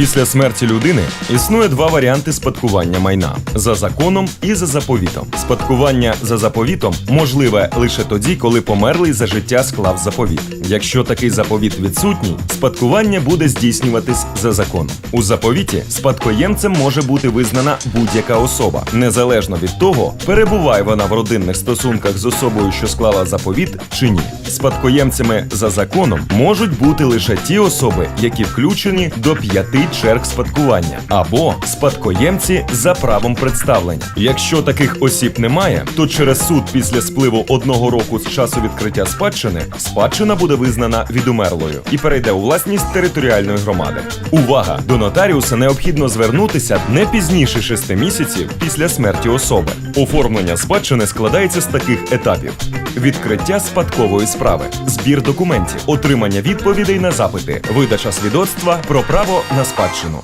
Після смерті людини існує два варіанти спадкування майна за законом і за заповітом. Спадкування за заповітом можливе лише тоді, коли померлий за життя склав заповіт. Якщо такий заповіт відсутній, спадкування буде здійснюватись за законом. У заповіті спадкоємцем може бути визнана будь-яка особа, незалежно від того, перебуває вона в родинних стосунках з особою, що склала заповіт, чи ні. Спадкоємцями за законом можуть бути лише ті особи, які включені до п'яти черг спадкування, або спадкоємці за правом представлення. Якщо таких осіб немає, то через суд після спливу одного року з часу відкриття спадщини спадщина буде визнана відумерлою і перейде у власність територіальної громади. Увага! До нотаріуса необхідно звернутися не пізніше шести місяців після смерті особи. Оформлення спадщини складається з таких етапів: відкриття спадкової справи, збір документів, отримання відповідей на запити, видача свідоцтва про право на спадщину.